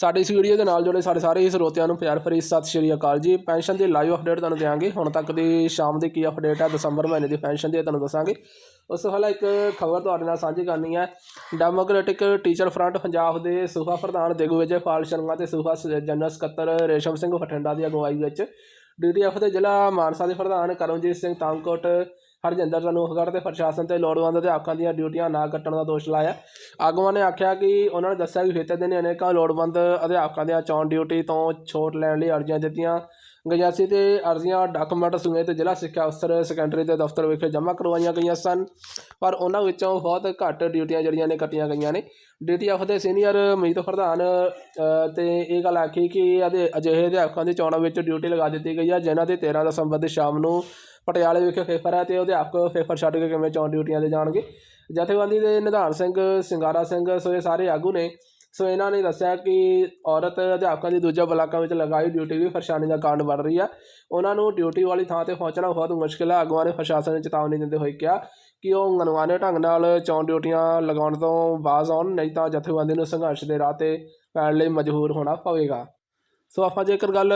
ਸਾਡੀ ਇਸ ਵੀਡੀਓ ਦੇ ਨਾਲ ਜੁੜੇ ਸਾਡੇ ਸਾਰੇ ਹੀ ਸਰੋਤਿਆਂ ਨੂੰ ਪਿਆਰ ਭਰੀ ਸਤਿ ਸ਼੍ਰੀ ਅਕਾਲ ਜੀ। ਪੈਨਸ਼ਨ ਦੀ ਲਾਈਵ ਅਪਡੇਟ ਤੁਹਾਨੂੰ ਦੇਵਾਂਗੇ ਹੁਣ ਤੱਕ ਦੀ ਸ਼ਾਮ ਦੀ ਕੀ ਅਪਡੇਟ ਹੈ ਦਸੰਬਰ ਮਹੀਨੇ ਦੀ ਪੈਨਸ਼ਨ ਦੀ ਇਹ ਤੁਹਾਨੂੰ ਦੱਸਾਂਗੇ। ਉਸ ਤੋਂ ਪਹਿਲਾਂ ਇੱਕ ਖਬਰ ਤੁਹਾਡੇ ਨਾਲ ਸਾਂਝੀ ਕਰਨੀ ਹੈ ਡੈਮੋਕ੍ਰੈਟਿਕ ਟੀਚਰ ਫਰੰਟ ਪੰਜਾਬ ਦੇ ਸੂਬਾ ਪ੍ਰਧਾਨ ਦਿਗਵਿਜੇ ਪਾਲ ਸ਼ਰਮਾ ਤੇ ਸੂਬਾ ਸ- ਜਨਰਲ ਸਕੱਤਰ ਰੇਸ਼ਮ ਸਿੰਘ ਬਠਿੰਡਾ ਦੀ ਅਗਵਾਈ ਵਿੱਚ। ਡੀਡੀਐਫ ਦੇ ਜ਼ਿਲ੍ਹਾ ਮਾਨਸਾ ਦੇ ਪ੍ਰਧਾਨ ਕਰਮਜੀਤ ਸਿੰਘ ਤਾਮਕੋਟ ਹਰਜਿੰਦਰ ਜਨੂਹਗੜ੍ਹ ਤੇ ਪ੍ਰਸ਼ਾਸਨ ਤੇ ਲੋੜਵੰਦ ਅਧਿਆਪਕਾਂ ਦੀਆਂ ਡਿਊਟੀਆਂ ਨਾ ਕੱਟਣ ਦਾ ਦੋਸ਼ ਲਾਇਆ। ਆਗੂਆਂ ਨੇ ਆਖਿਆ ਕਿ ਉਹਨਾਂ ਨੇ ਦੱਸਿਆ ਕਿ ਖੇਤਰ ਦਿਨ ਅਨੇਕਾਂ ਲੋੜਵੰਦ ਅਧਿਆਪਕਾਂ ਦੀਆਂ ਚੋਣ ਡਿਊਟੀ ਤੋਂ ਛੋਟ ਲੈਣ ਲਈ ਅਰਜ਼ੀਆਂ ਦਿੱਤੀਆਂ। ਗਈਆਂ ਸੀ ਤੇ ਅਰਜ਼ੀਆਂ ਡਾਕੂਮੈਂਟ ਸਮੇਤ ਜ਼ਿਲ੍ਹਾ ਸਿੱਖਿਆ ਅਫਸਰ ਸੈਕੰਡਰੀ ਦੇ ਦਫ਼ਤਰ ਵਿਖੇ ਜਮ੍ਹਾਂ ਕਰਵਾਈਆਂ ਗਈਆਂ ਸਨ। ਪਰ ਉਹਨਾਂ ਵਿੱਚੋਂ ਬਹੁਤ ਘੱਟ ਡਿਊਟੀਆਂ ਜਿਹੜੀਆਂ ਨੇ ਕੱਟੀਆਂ ਗਈਆਂ ਨੇ। ਡੀਟੀਐਫ ਦੇ ਸੀਨੀਅਰ ਮੀਤ ਪ੍ਰਧਾਨ ਅ, ਤੇ ਇਹ ਗੱਲ ਆਖੀ ਕਿ ਅਦੇ ਅਜਿਹੇ ਅਧਿਆਪਕਾਂ ਦੀ ਚੋਣਾਂ ਵਿੱਚ ਡਿਊਟੀ ਲਗਾ ਦਿੱਤੀ ਗਈ ਹੈ ਜਿਨ੍ਹਾਂ ਦੇ 13 ਦਸੰਬਰ ਦੀ ਸ਼ਾਮ ਨੂੰ ਪਟਿਆਲੇ ਵਿਖੇ ਫੇਫਰ ਹੈ ਤੇ ਉਹ ਅਧਿਆਪਕ ਫੇਫਰ ਛੱਡ ਕੇ ਕਿਵੇਂ ਚੋਣ ਡਿਊਟੀਆਂ ਤੇ ਜਾਣਗੇ? ਜਥੇਬੰਦੀ ਦੇ ਨਿਧਾਨ ਸਿੰਘ ਸਿੰਗਾਰਾ ਸਿੰਘ ਸੋ ਇਹ ਸਾਰੇ ਆਗੂ ਨੇ ਸੋ ਇਹਨਾਂ ਨੇ ਦੱਸਿਆ ਕਿ ਔਰਤ ਅਧਿਆਪਕਾਂ ਦੀ ਦੂਜਾ ਬਲਾਕਾਂ ਵਿੱਚ ਲਗਾਈ ਡਿਊਟੀ ਵੀ ਪਰੇਸ਼ਾਨੀ ਦਾ ਕਾਰਨ ਬਣ ਰਹੀ ਹੈ ਉਹਨਾਂ ਨੂੰ ਡਿਊਟੀ ਵਾਲੀ ਥਾਂ ਤੇ ਪਹੁੰਚਣਾ ਬਹੁਤ ਮੁਸ਼ਕਿਲ ਹੈ ਆਗੂਆਂ ਨੇ ਪ੍ਰਸ਼ਾਸਨ ਨੂੰ ਚੇਤਾਵਨੀ ਦਿੰਦੇ ਹੋਏ ਕਿਹਾ ਕਿ ਉਹ ਮਨਮਾਨੇ ਢੰਗ ਨਾਲ ਚੋਣ ਡਿਊਟੀਆਂ ਲਗਾਉਣ ਤੋਂ ਬਾਜ਼ ਆਉਣ, ਨਹੀਂ ਤਾਂ ਜਥੇਬੰਦੀ ਨੂੰ ਸੰਘਰਸ਼ ਦੇ ਰਾਹ ਤੇ ਪੈਣ ਲਈ ਮਜਬੂਰ ਹੋਣਾ ਪਵੇਗਾ। ਸੋ ਆਪਾਂ ਜੇਕਰ ਗੱਲ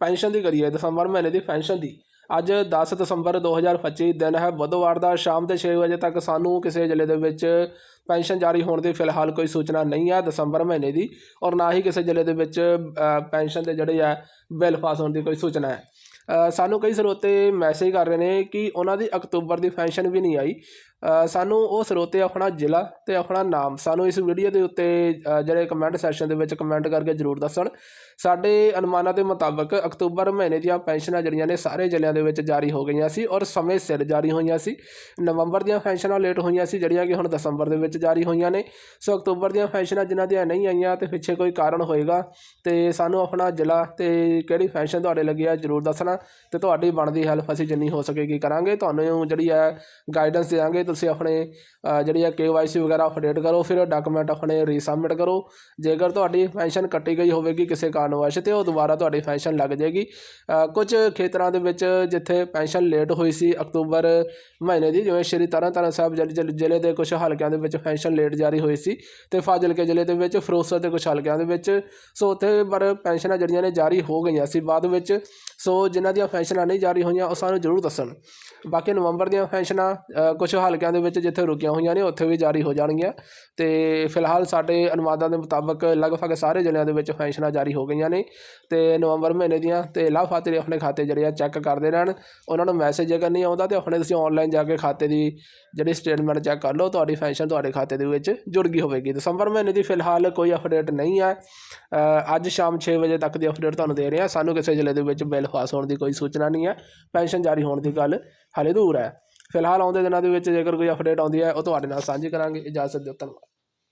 ਪੈਨਸ਼ਨ ਦੀ ਕਰੀਏ, ਦਸੰਬਰ ਮਹੀਨੇ ਦੀ ਪੈਨਸ਼ਨ ਦੀ ਅੱਜ 10 ਦਸੰਬਰ 2025 ਦਿਨ ਹੈ। ਬੁੱਧਵਾਰ ਦਾ ਸ਼ਾਮ ਦੇ 6 ਵਜੇ ਤੱਕ ਸਾਨੂੰ ਕਿਸੇ ਜ਼ਿਲ੍ਹੇ ਦੇ ਵਿੱਚ ਪੈਨਸ਼ਨ ਜਾਰੀ ਹੋਣ ਦੀ ਫਿਲਹਾਲ ਕੋਈ ਸੂਚਨਾ ਨਹੀਂ ਹੈ ਦਸੰਬਰ ਮਹੀਨੇ ਦੀ ਔਰ ਨਾ ਹੀ ਕਿਸੇ ਜ਼ਿਲ੍ਹੇ ਦੇ ਵਿੱਚ ਪੈਨਸ਼ਨ ਦੇ ਜਿਹੜੇ ਆ ਬਿੱਲ ਪਾਸ ਹੋਣ ਦੀ ਕੋਈ ਸੂਚਨਾ ਹੈ। ਸਾਨੂੰ ਕਈ ਸਰੋਤੇ ਮੈਸੇਜ ਕਰ ਰਹੇ ਨੇ ਕਿ ਉਹਨਾਂ ਦੀ ਅਕਤੂਬਰ ਦੀ ਪੈਨਸ਼ਨ ਵੀ ਨਹੀਂ ਆਈ। ਸਾਨੂੰ ਉਹ ਸਰੋਤੇ ਆਪਣਾ ਜ਼ਿਲ੍ਹਾ ਤੇ ਆਪਣਾ ਨਾਮ ਸਾਨੂੰ ਇਸ ਵੀਡੀਓ ਦੇ ਉੱਤੇ ਜਿਹੜੇ ਕਮੈਂਟ ਸੈਸ਼ਨ ਦੇ ਵਿੱਚ ਕਮੈਂਟ ਕਰਕੇ ਜ਼ਰੂਰ ਦੱਸਣ। ਸਾਡੇ ਅਨੁਮਾਨਾਂ ਦੇ ਮੁਤਾਬਕ ਅਕਤੂਬਰ ਮਹੀਨੇ ਦੀਆਂ ਪੈਨਸ਼ਨਾਂ ਜਿਹੜੀਆਂ ਨੇ ਸਾਰੇ ਜ਼ਿਲ੍ਹਿਆਂ ਦੇ ਵਿੱਚ ਜਾਰੀ ਹੋ ਗਈਆਂ ਸੀ ਔਰ ਸਮੇਂ ਸਿਰ ਜਾਰੀ ਹੋਈਆਂ ਸੀ। ਨਵੰਬਰ ਦੀਆਂ ਪੈਨਸ਼ਨਾਂ ਲੇਟ ਹੋਈਆਂ ਸੀ, ਜਿਹੜੀਆਂ ਕਿ ਹੁਣ ਦਸੰਬਰ ਦੇ ਵਿੱਚ ਜਾਰੀ ਹੋਈਆਂ ਨੇ। ਸੋ ਅਕਤੂਬਰ ਦੀਆਂ ਪੈਨਸ਼ਨਾਂ ਜਿਨ੍ਹਾਂ ਦੀਆਂ ਨਹੀਂ ਆਈਆਂ ਤੇ ਪਿੱਛੇ ਕੋਈ ਕਾਰਨ ਹੋਏਗਾ ਤੇ ਸਾਨੂੰ ਆਪਣਾ ਜ਼ਿਲ੍ਹਾ ਤੇ ਕਿਹੜੀ ਪੈਨਸ਼ਨ ਤੁਹਾਡੇ ਲੱਗੀ ਆ ਜ਼ਰੂਰ ਦੱਸਣਾ। ਤੇ ਤੁਹਾਡੀ ਬਣਦੀ ਹੈਲਪ ਅਸੀਂ ਜਿੰਨੀ ਹੋ ਸਕੇਗੀ ਕਰਾਂਗੇ। ਤੁਹਾਨੂੰ ਜਿਹੜੀ ਹੈ ਗਾਈਡੈਂਸ ਦੇਵਾਂਗੇ ਤੁਸੀਂ ਆਪਣੇ ਜਿਹੜੀ ਹੈ ਕੇਵਾਈਸੀ ਵਗੈਰਾ ਅਪਡੇਟ ਕਰੋ ਫਿਰ ਡਾਕੂਮੈਂਟ ਆਪਣੇ ਰੀਸਬਮਿਟ ਕਰੋ। ਜੇਕਰ ਤੁਹਾਡੀ ਪੈਨਸ਼ਨ ਕੱਟੀ ਗਈ ਹੋਵੇਗੀ ਕਿਸੇ ਕਾਰਨ ਵਸ਼ ਤੇ ਉਹ ਦੁਬਾਰਾ ਤੁਹਾਡੀ ਪੈਨਸ਼ਨ ਲੱਗ ਜਾਏਗੀ। ਅ, ਕੁਝ ਖੇਤਰਾਂ ਦੇ ਵਿੱਚ ਜਿੱਥੇ ਪੈਨਸ਼ਨ ਲੇਟ ਹੋਈ ਸੀ ਅਕਤੂਬਰ ਮਹੀਨੇ ਦੀ ਜਿਵੇਂ ਸ਼੍ਰੀ ਤਰਨਤਾਰਨ ਸਾਹਿਬ ਜ਼ਿਲ੍ਹੇ- ਜ਼ਿਲ੍ਹੇ ਜ਼ਿਲ੍ਹੇ ਦੇ ਕੁਝ ਹਲਕਿਆਂ ਦੇ ਵਿੱਚ ਪੈਨਸ਼ਨ ਲੇਟ ਜਾਰੀ ਹੋਈ ਸੀ ਤੇ ਫਾਜ਼ਿਲਕੇ ਜ਼ਿਲ੍ਹੇ ਦੇ ਵਿੱਚ ਫਿਰੋਜ਼ਪੁਰ ਦੇ ਕੁਝ ਹਲਕਿਆਂ ਦੇ ਵਿੱਚ। ਸੋ ਉੱਥੇ ਪਰ ਪੈਨਸ਼ਨਾਂ ਜਿਹੜੀਆਂ ਨੇ ਜਾਰੀ ਹੋ ਗਈਆਂ ਸੀ। ਬਾਅਦ ਵਿੱਚ ਸੋ ਜਿਨ੍ਹਾਂ ਦੀਆਂ ਪੈਨਸ਼ਨਾਂ ਨਹੀਂ ਜਾਰੀ ਹੋਈਆਂ ਉਹ ਸਾਨੂੰ ਜ਼ਰੂਰ ਦੱਸਣ। ਬਾਕੀ ਨਵੰਬਰ ਦੀਆਂ ਪੈਨਸ਼ਨਾਂ ਅ, ਕੁਝ ਹਲਕਿਆਂ ਦੇ ਵਿੱਚ ਜਿੱਥੇ ਰੁਕੀਆਂ ਹੋਈਆਂ ਨੇ ਉੱਥੇ ਵੀ ਜਾਰੀ ਹੋ ਜਾਣਗੀਆਂ। ਤੇ ਫਿਲਹਾਲ ਸਾਡੇ ਅਨੁਮਾਨਾਂ ਦੇ ਮੁਤਾਬਕ ਲਗਭਗ ਸਾਰੇ ਜ਼ਿਲ੍ਹਿਆਂ ਦੇ ਵਿੱਚ ਪੈਨਸ਼ਨਾਂ ਜਾਰੀ ਹੋ ਗਈਆਂ ਨੇ। ਤੇ ਨਵੰਬਰ ਮਹੀਨੇ ਦੀਆਂ ਤੇ ਲਾਭਪਾਤਰੀ ਆਪਣੇ ਖਾਤੇ ਜਿਹੜੇ ਆ ਚੈੱਕ ਕਰਦੇ ਰਹਿਣ। ਉਹਨਾਂ ਨੂੰ ਮੈਸੇਜ ਜੇਕਰ ਨਹੀਂ ਆਉਂਦਾ ਤੇ ਆਪਣੇ ਤੁਸੀਂ ਆਨਲਾਈਨ ਜਾ ਕੇ ਖਾਤੇ ਦੀ ਜਿਹੜੀ ਸਟੇਟਮੈਂਟ ਚੈੱਕ ਕਰ ਲਓ ਤੁਹਾਡੀ ਪੈਨਸ਼ਨ ਤੁਹਾਡੇ ਖਾਤੇ ਦੇ ਵਿੱਚ ਜੁੜ ਗਈ ਹੋਵੇਗੀ। ਦਸੰਬਰ ਮਹੀਨੇ ਦੀ ਫਿਲਹਾਲ ਕੋਈ ਅਪਡੇਟ ਨਹੀਂ ਹੈ। ਅੱਜ ਸ਼ਾਮ 6 ਵਜੇ ਤੱਕ ਦੀ ਅਪਡੇਟ ਤੁਹਾਨੂੰ ਦੇ ਰਹੇ ਹਾਂ। ਸਾਨੂੰ ਕਿਸੇ ਜ਼ਿਲ੍ਹੇ ਦੇ ਵਿੱਚ ਬਿੱਲ ਪਾਸ ਹੋਣ ਦੀ ਕੋਈ ਸੂਚਨਾ ਨਹੀਂ ਹੈ, ਪੈਨਸ਼ਨ ਜਾਰੀ ਹੋਣ ਦੀ ਗੱਲ ਹਾਲੇ ਦੂਰ ਹੈ। ਫਿਲਹਾਲ ਆਉਂਦੇ ਦਿਨਾਂ ਦੇ ਵਿੱਚ ਜੇਕਰ ਕੋਈ ਅਪਡੇਟ ਆਉਂਦੀ ਹੈ, ਉਹ ਤੁਹਾਡੇ ਨਾਲ ਸਾਂਝੀ ਕਰਾਂਗੇ। ਇਜਾਜ਼ਤ ਦਿਓ, ਧੰਨਵਾਦ।